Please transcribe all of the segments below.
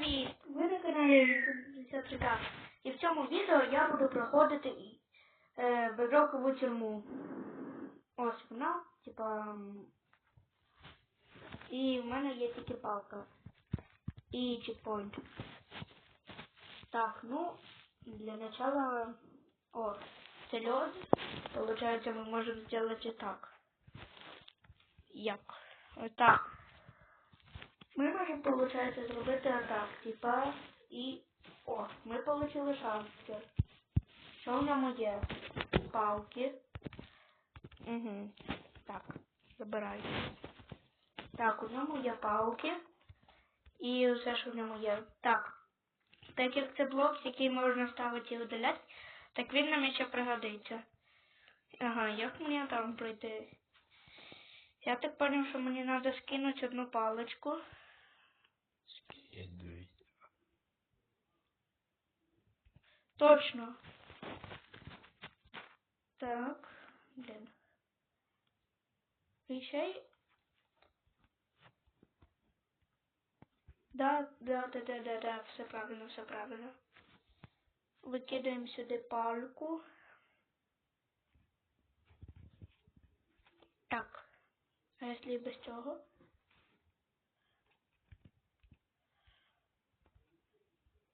Привіт! Ви на каналі 83 І в цьому відео я буду проходити е, безрокову тюрму. Ось вона, типа. І в мене є тільки палка. І чекпоінт. Так, ну, для начала... О, це лед. Получается, мы можем сделать и так. Як? Отак. Ми можемо, получается, зробити отак, типа, і... О, ми получили шанси. Що в ньому є? Палки. Угу. Так, забирай. Так, у ньому є палки. І все, що в ньому є. Так. Так як це блок, який можна ставити і видаляти, так він нам ще пригодиться. Ага, як мені там пройти? Я так понял, що мені треба скинути одну паличку. Точно. Так, блин. І. Да, да, да, да, да, да, все правильно, все правильно. Викидаємо сюди пальку. Так. А якщо без цього?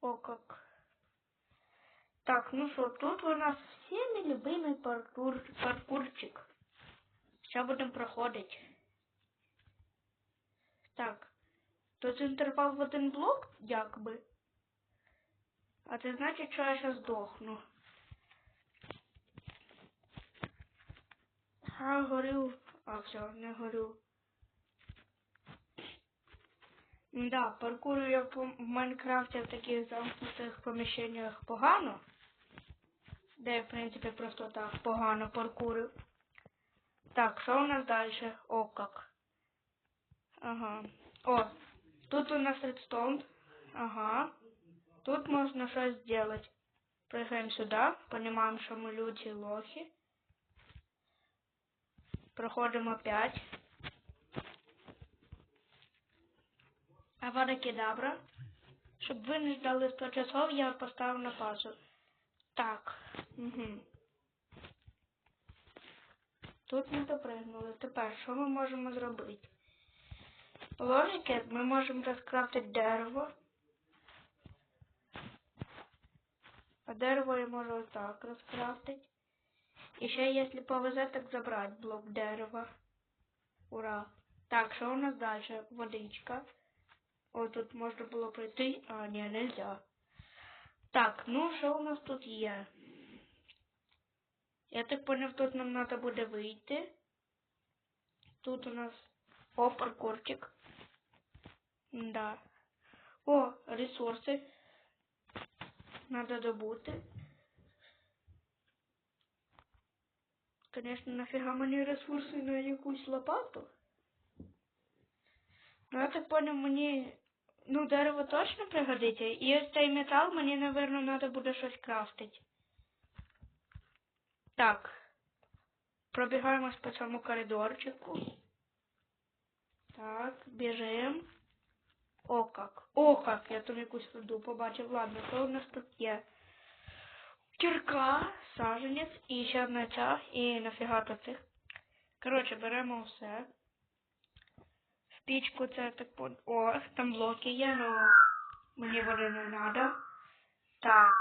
О, как. Так, ну что, тут у нас всеми любимый паркур, паркурчик. Сейчас будем проходить. Так. Тут інтервал в один блок, якби. А це значить, що я зараз здохну. А, горю. А, все, не горю. Да, паркурю я в Майнкрафті в таких замкнутих поміщеннях погано. Де, в принципі, просто так погано паркурю. Так, що у нас далі? О, как. Ага. О, тут у нас редстоун. Ага. Тут можна щось зробити. Приїхаємо сюди, розуміємо, що ми люті лохи. Проходимо опять. Авада кедабра. Щоб ви не ждали 100 часов, я поставив на паузу. Так. Угу. Тут ми допригнули. Тепер що ми можемо зробити? По логіки ми можемо розкрафтити дерево. А дерево я можу ось так розкрафтити. І ще, якщо повезе, так забрати блок дерева. Ура! Так, що у нас далі? Водичка. О, тут можна було пройти. А, ні, нельзя. Так, ну що у нас тут є? Я так поняв, тут нам треба буде вийти. Тут у нас о, паркурчик. Да. О, ресурси. Надо добути. Конечно, нафіга мені ресурси на якусь лопату? Ну, я так понял, мені, ну, дерево точно пригодиться. І ось цей метал мені, напевно, треба буде щось крафтити. Так. Пробігаємось по цьому коридорчику. Так, біжимо. О как. О как, я тут якусь руду побачив. Ладно, що у нас тут є? Кірка, саженець і ще одна ця, і нафіга то цих. Коротше, беремо все. Пічку це так по... О, там блоки є, но мені вони не треба. Так.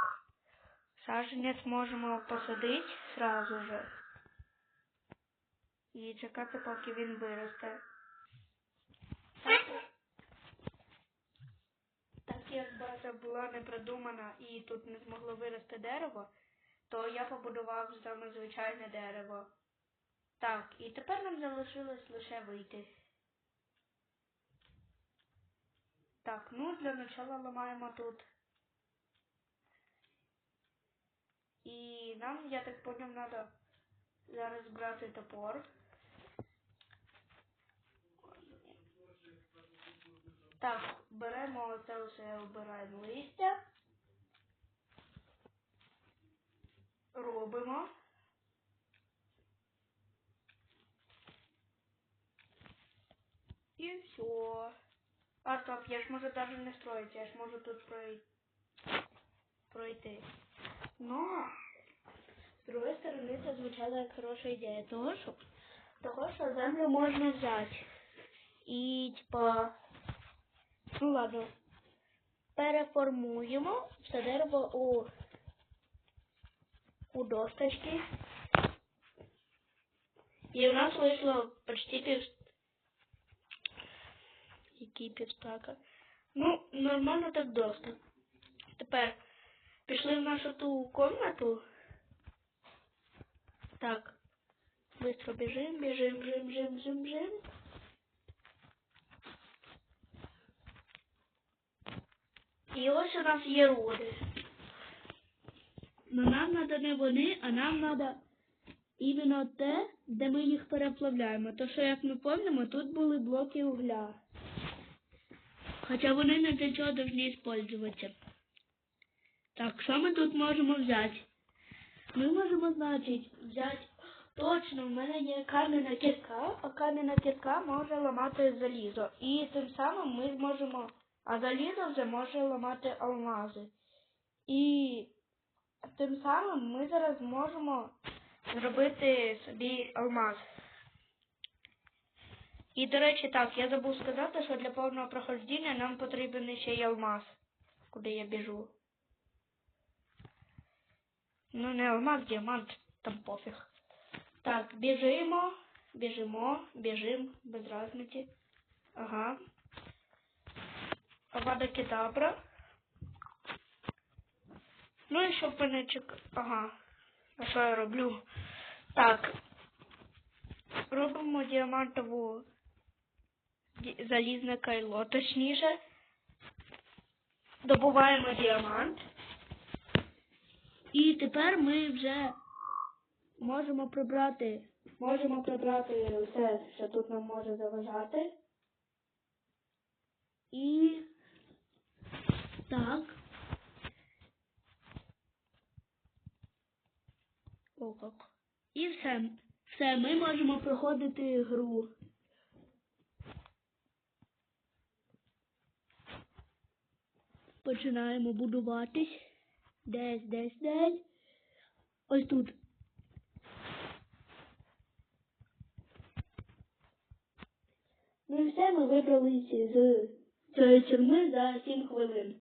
Саженець можемо посадити сразу же. І чекати, поки він виросте. Так, так як база була не продумана і тут не змогло вирости дерево, то я побудував саме звичайне дерево. Так, і тепер нам залишилось лише вийти. Так, ну для начала ламаємо тут. І нам, я так поняв, треба зараз брати топор. Так, беремо оце все, обираємо листя. Робимо. І все. А стоп, я ж можу даже не строїти, я ж можу тут пройти. пройти. Но, з другої сторони, це звучало як хороша ідея. Того, що, того, що землю можна взяти. І, типа, ну ладно, переформуємо все дерево у, у досточки. І у нас вийшло почти пів... Які півстака. Ну, нормально так доста. Тепер пішли в нашу ту комнату. Так. Быстро біжим, біжим, біжим, біжим, біжим, біжим. І ось у нас є руди. Но нам треба не вони, а нам треба іменно те, де ми їх переплавляємо. То що, як ми пам'ятаємо, тут були блоки угля. Хоча вони не для чого повинні використовуватися. Так, що ми тут можемо взяти? Ми можемо, значить, взяти. Точно, в мене є кам'яна кістка, а кам'яна кістка може ламати залізо. І тим самим ми зможемо. А залізо вже може ламати алмази. І тим самим ми зараз зможемо зробити собі алмаз. І, до речі, так, я забув сказати, що для повного проходження нам потрібен ще й алмаз, куди я біжу. Ну, не алмаз, діамант, там пофіг. Так, біжимо, біжимо, біжим, без разниці. Ага. Авада кедабра. Ну і щоб мене чек... Ага. А що я роблю? Так. Робимо діамантову ді- залізне кайло, точніше. Добуваємо діамант. І тепер ми вже можемо прибрати, можемо прибрати все, що тут нам може заважати. І так. О, як. І все. Все, ми можемо проходити гру. Починаємо будуватись. Десь, десь, десь. Ось тут. Ну і все, ми вибралися з цієї тюрми за 7 хвилин.